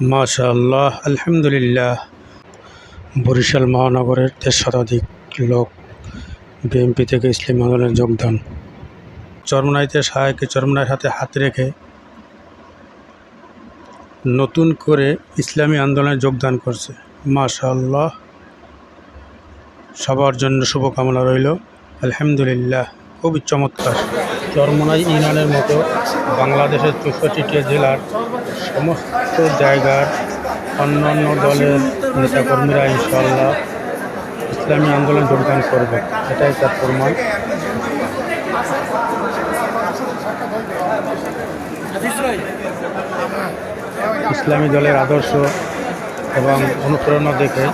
মাশাআল্লাহ, আলহামদুলিল্লাহ। বরিশাল মহানগরের দেড় শতাধিক লোক বিএনপি থেকে ইসলামী আন্দোলনে যোগদান। চরমনাইতে সাহেবকে চরমনাইয়ের হাতে হাত রেখে নতুন করে ইসলামী আন্দোলনে যোগদান করছে। মাশাল্লাহ সবার জন্য শুভকামনা রইল। আলহামদুলিল্লাহ, খুবই চমৎকার। চরমনাই ইউনিয়নের মতো বাংলাদেশের চৌষট্টিটি জেলার সমস্ত জায়গার অন্যান্য দলের নেতাকর্মীরা ইনশাল্লাহ ইসলামী আন্দোলন যোগদান করবে। এটাই তার প্রমাণ। ইসলামী দলের আদর্শ এবং অনুপ্রেরণা দেখে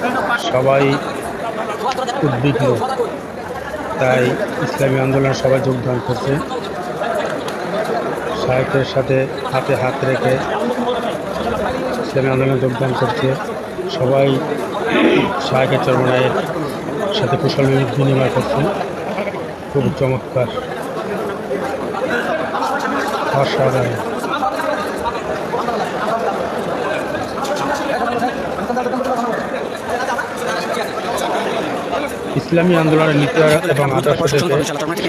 সবাই উদ্বিগ্ন। তাই ইসলামী আন্দোলনে সবাই যোগদান করছে। সাহেবের সাথে হাতে হাত রেখে ইসলামী আন্দোলনে যোগদান করছে। সবাই শাহেকের চরমনায়ের সাথে কুশল বিনিময় করছে। খুব চমৎকার। অসাধারণ। ইসলামী আন্দোলনের নীতি এবং আদর্শ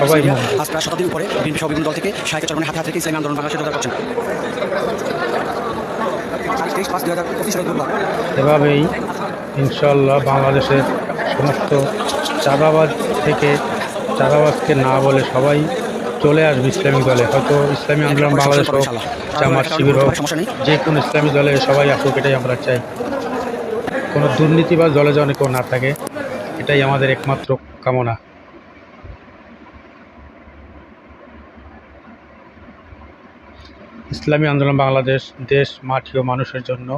সবাই মুগ্ধ আজ প্রায় শতাব্দীর উপরে বিএনপি সহ বিভিন্ন দল থেকে সাহিত্য চরমনে হাতে হাত ইসলামী আন্দোলন বাংলাদেশে যোগদান করছেন। এভাবেই ইনশাল্লাহ বাংলাদেশের সমস্ত চাঁদাবাজ থেকে চাঁদাবাজকে না বলে সবাই চলে আসবে ইসলামী দলে। হয়তো ইসলামী আন্দোলন বাংলাদেশ হোক জামাত শিবির হোক যে কোনো ইসলামী দলে সবাই আসুক এটাই আমরা চাই। কোনো দুর্নীতি বা দলে যেন কেউ না থাকে এটাই আমাদের একমাত্র কামনা। ইসলামী আন্দোলন বাংলাদেশ, দেশ, মাটি ও মানুষের জন্য।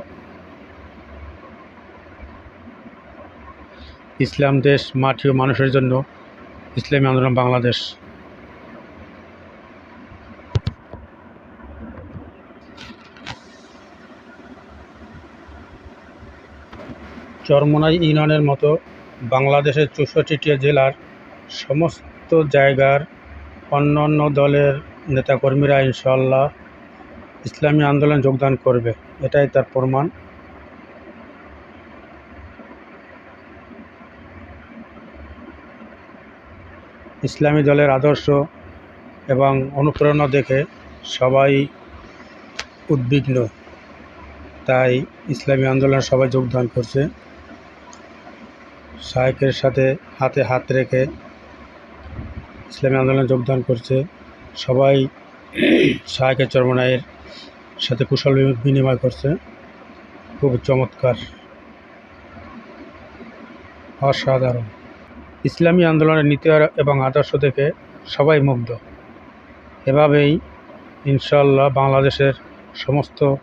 ইসলাম, দেশ, মাটি ও মানুষের জন্য ইসলামী আন্দোলন বাংলাদেশ। চরমনাই ইউনিয়নের মতো বাংলাদেশের চৌষট্টিটি জেলার সমস্ত জায়গার অন্যান্য দলের নেতাকর্মীরা ইনশাল্লাহ ইসলামী আন্দোলন যোগদান করবে, এটাই তার প্রমাণ। ইসলামী দলের আদর্শ এবং অনুপ্রেরণা দেখে সবাই উদ্বিগ্ন। তাই ইসলামী আন্দোলনে সবাই যোগদান করছে। শাহেকের সাথে হাতে হাত রেখে ইসলামী আন্দোলনে যোগদান করছে। সবাই শাহেকের চরমনায়ের সাথে কুশল বিনিময় করছে। খুব চমৎকার। অসাধারণ। ইসলামী আন্দোলনের নীতি এবং আদর্শ দেখে সবাই মুগ্ধ। এভাবেই ইনশাল্লাহ বাংলাদেশের সমস্ত